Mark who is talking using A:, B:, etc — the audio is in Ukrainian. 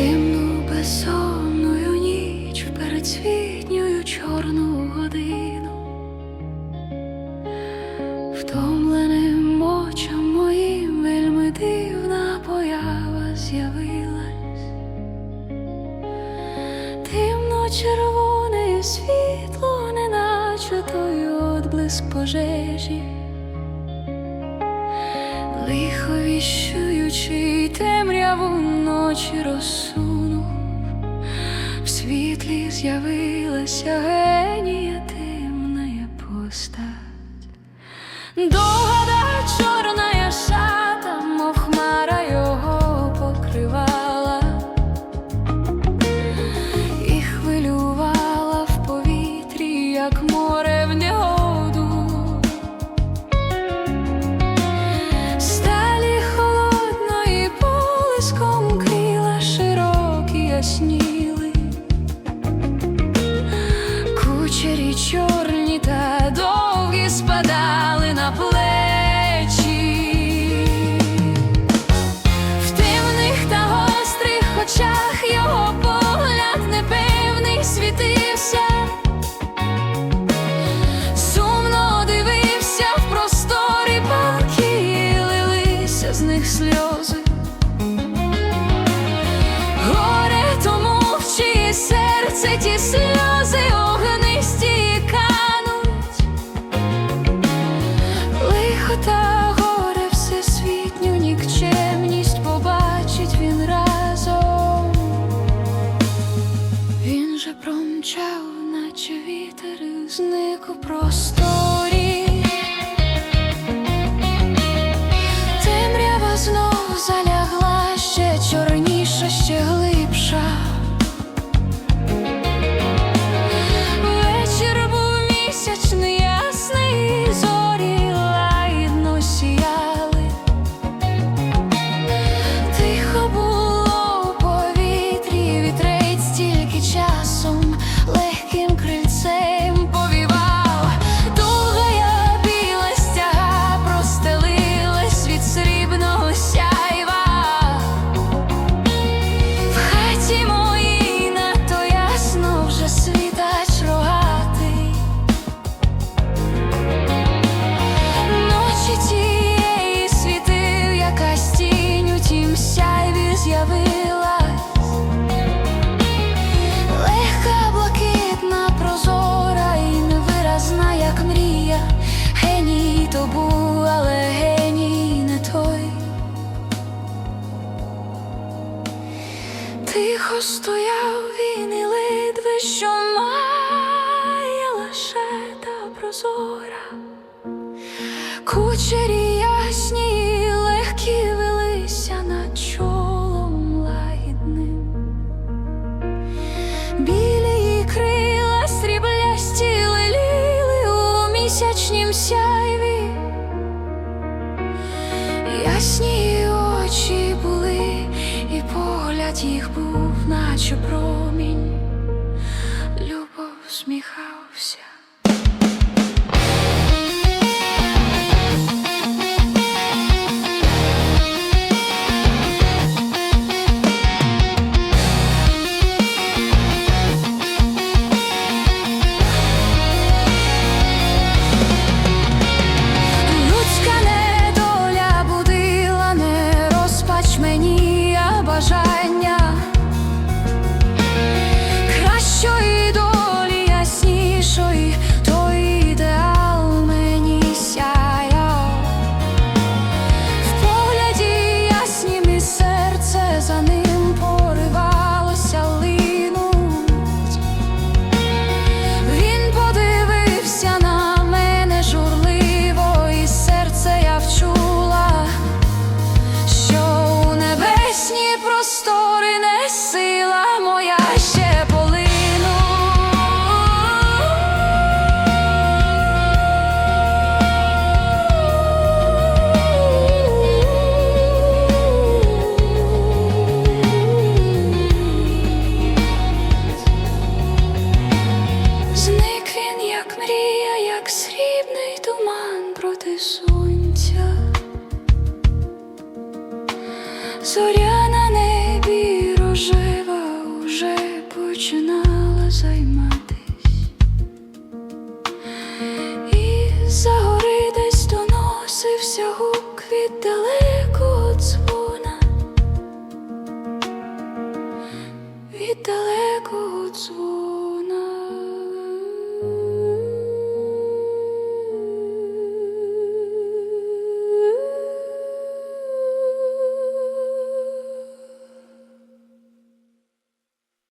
A: Темну безсонною ніч в передцвітнюю чорну годину, втомленим очам моїм вельми дивна поява з'явилась, тимно червоне світло, неначе той отблиск пожежі, лихо віщуючи темряву очі розсунув, в світлі з'явилася генія, темна постать. них сльози, горе тому в чиї серце ті сльози огонь. війни ледве, що має лише та прозора, кучері ясні легкі велися над чолом лагідним, білі крила сріблясті леліли у місячнім сяйві, ясні погляд їх був, наче промінь, любов сміхав. зоря.